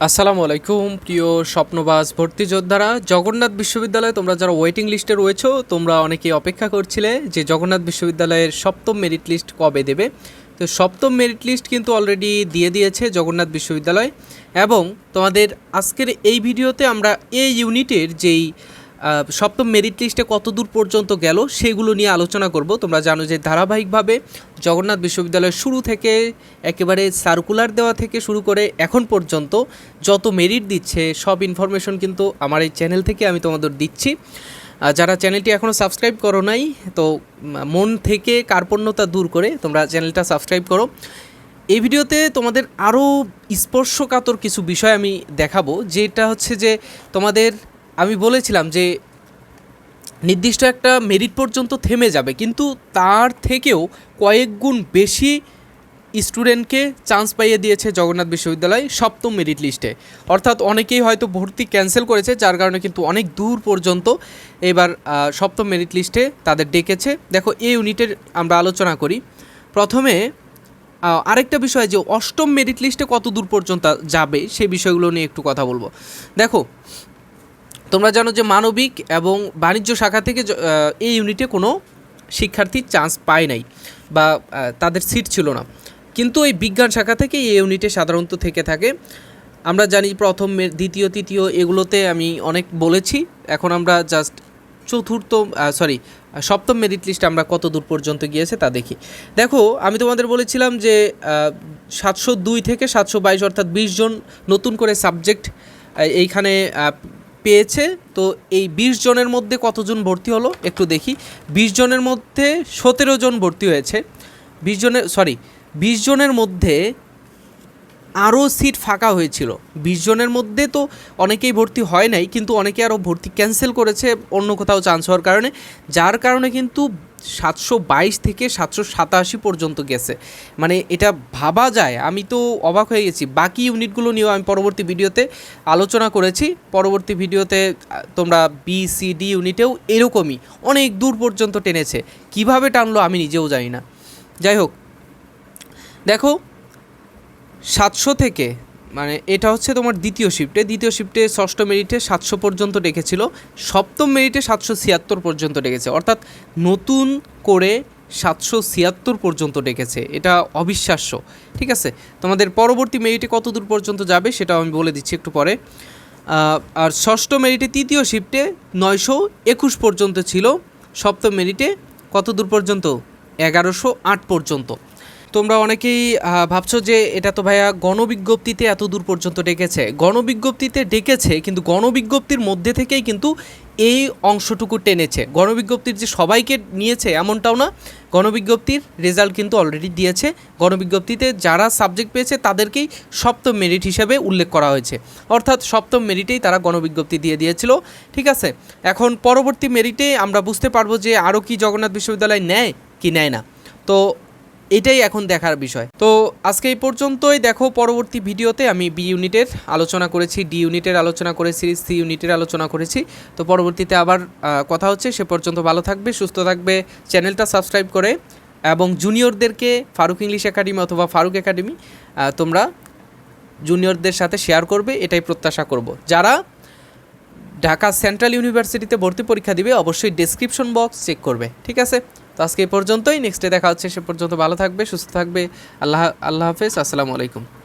আসসালামু আলাইকুম, প্রিয় স্বপ্নবাস ভর্তি যোদ্ধারা। জগন্নাথ বিশ্ববিদ্যালয়ে তোমরা যারা ওয়েটিং লিস্টে রয়েছো, তোমরা অনেকেই অপেক্ষা করছিলে যে জগন্নাথ বিশ্ববিদ্যালয়ের সপ্তম মেরিট লিস্ট কবে দেবে। তো সপ্তম মেরিট লিস্ট কিন্তু অলরেডি দিয়ে দিয়েছে জগন্নাথ বিশ্ববিদ্যালয়। এবং তোমাদের আজকের এই ভিডিওতে আমরা এই ইউনিটের যেই সপ্তম মেরিট লিস্টে কত দূর পর্যন্ত গেল সেগুলো নিয়ে আলোচনা করব। তোমরা জানো যে ধারাবাহিকভাবে জগন্নাথ বিশ্ববিদ্যালয়ের শুরু থেকে একেবারে সার্কুলার দেওয়া থেকে শুরু করে এখন পর্যন্ত যত মেরিট দিচ্ছে, সব ইনফরমেশন কিন্তু আমার এই চ্যানেল থেকে আমি তোমাদের দিচ্ছি। যারা চ্যানেলটি এখনও সাবস্ক্রাইব করো নাই, তো মন থেকে কার্পণ্যতা দূর করে তোমরা চ্যানেলটা সাবস্ক্রাইব করো। এই ভিডিওতে তোমাদের আরও স্পর্শকাতর কিছু বিষয় আমি দেখাবো, যেটা হচ্ছে যে তোমাদের আমি বলেছিলাম যে নির্দিষ্ট একটা মেরিট পর্যন্ত থেমে যাবে, কিন্তু তার থেকেও কয়েক গুণ বেশি স্টুডেন্টকে চান্স পাইয়ে দিয়েছে জগন্নাথ বিশ্ববিদ্যালয় সপ্তম মেরিট লিস্টে অর্থাৎ অনেকেই হয়তো ভর্তি ক্যান্সেল করেছে, যার কারণে কিন্তু অনেক দূর পর্যন্ত এবার সপ্তম মেরিট লিস্টে তাদের ডেকেছে। দেখো এই ইউনিটের আমরা আলোচনা করি। প্রথমে আরেকটা বিষয় যে অষ্টম মেরিট লিস্টে কত দূর পর্যন্ত যাবে সেই বিষয়গুলো নিয়ে একটু কথা বলব। দেখো তোমরা জানো যে মানবিক এবং বাণিজ্য শাখা থেকে এই ইউনিটে কোনো শিক্ষার্থী চান্স পায় নাই বা তাদের সিট ছিল না। কিন্তু এই বিজ্ঞান শাখা থেকে এই ইউনিটে সাধারণত থেকে থাকে। আমরা জানি প্রথম দ্বিতীয়, তৃতীয় এগুলোতে আমি অনেক বলেছি। এখন আমরা জাস্ট চতুর্থ সরি সপ্তম মেরিট লিস্ট আমরা কত দূর পর্যন্ত গিয়েছে তা দেখি। দেখো, আমি তোমাদের বলেছিলাম যে সাতশো দুই থেকে সাতশো বাইশ অর্থাৎ বিশ জন নতুন করে সাবজেক্ট এইখানে পেয়েছে। তো এই বিশ জনের মধ্যে কতজন ভর্তি হলো? একটু দেখি। বিশ জনের মধ্যে সতেরো জন ভর্তি হয়েছে। বিশ জনের সরি বিশ জনের মধ্যে আরও সিট ফাঁকা হয়েছিল। বিশ জনের মধ্যে তো অনেকেই ভর্তি হয় নাই, কিন্তু অনেকে আরও ভর্তি ক্যান্সেল করেছে অন্য কোথাও চান্স হওয়ার কারণে। যার কারণে কিন্তু সাতশো বাইশ থেকে সাতশো সাতাশি পর্যন্ত গেছে। মানে এটা ভাবা যায়, আমি তো অবাক হয়ে গেছি। বাকি ইউনিটগুলো নিয়েও আমি পরবর্তী ভিডিওতে আলোচনা করেছি। পরবর্তী ভিডিওতে তোমরা বি সি ডি ইউনিটেও এরকমই অনেক দূর পর্যন্ত টেনেছে। কীভাবে টানলো আমি নিজেও জানি না। যাই হোক, দেখো, সাতশো থেকে মানে এটা হচ্ছে তোমার দ্বিতীয় শিফটে দ্বিতীয় শিফটে ষষ্ঠ মেরিটে সাতশো পর্যন্ত ডেকেছিল। সপ্তম মেরিটে সাতশো ছিয়াত্তর পর্যন্ত ডেকেছে। অর্থাৎ নতুন করে সাতশো ছিয়াত্তর পর্যন্ত ডেকেছে। এটা অবিশ্বাস্য। ঠিক আছে? তোমাদের পরবর্তী মেরিটে কত দূর পর্যন্ত যাবে সেটাও আমি বলে দিচ্ছি একটু পরে। আর ষষ্ঠ মেরিটে তৃতীয় শিফটে নয়শো একুশ পর্যন্ত ছিল। সপ্তম মেরিটে কত দূর পর্যন্ত? এগারোশো আট পর্যন্ত। তোমরা অনেকেই ভাবছ যে এটা তো ভাইয়া গণবিজ্ঞপ্তিতে এত দূর পর্যন্ত ডেকেছে। গণবিজ্ঞপ্তিতে ডেকেছে, কিন্তু গণবিজ্ঞপ্তির মধ্যে থেকেই কিন্তু এই অংশটুকু টেনেছে। গণবিজ্ঞপ্তির যে সবাইকে নিয়েছে এমনটাও না, গণবিজ্ঞপ্তির রেজাল্ট কিন্তু অলরেডি দিয়েছে। গণবিজ্ঞপ্তিতে যারা সাবজেক্ট পেয়েছে, তাদেরকেই সপ্তম মেরিট হিসেবে উল্লেখ করা হয়েছে। অর্থাৎ সপ্তম মেরিটেই তারা গণবিজ্ঞপ্তি দিয়ে দিয়েছিল। ঠিক আছে, এখন পরবর্তী মেরিটে আমরা বুঝতে পারব যে আরও কি জগন্নাথ বিশ্ববিদ্যালয় নেয় কি নেয় না। তো এটাই এখন দেখার বিষয়। তো আজকে এই পর্যন্তই। দেখো, পরবর্তী ভিডিওতে আমি বি ইউনিটের আলোচনা করেছি ডি ইউনিটের আলোচনা করেছি সি ইউনিটের আলোচনা করেছি। তো পরবর্তীতে আবার কথা হচ্ছে। সে পর্যন্ত ভালো থাকবে, সুস্থ থাকবে। চ্যানেলটা সাবস্ক্রাইব করে এবং জুনিয়রদেরকে ফারুক ইংলিশ একাডেমি অথবা ফারুক একাডেমি তোমরা জুনিয়রদের সাথে শেয়ার করবে। এটাই প্রত্যাশা করব। যারা ঢাকা সেন্ট্রাল ইউনিভার্সিটিতে ভর্তি পরীক্ষা দিবে, অবশ্যই ডেসক্রিপশন বক্স চেক করবে। ঠিক আছে? তো আজকে এই পর্যন্তই। নেক্সটে দেখা হচ্ছে, সে পর্যন্ত ভালো থাকবে, সুস্থ থাকবে। আল্লাহ আল্লাহ হাফেজ, আসসালামু আলাইকুম।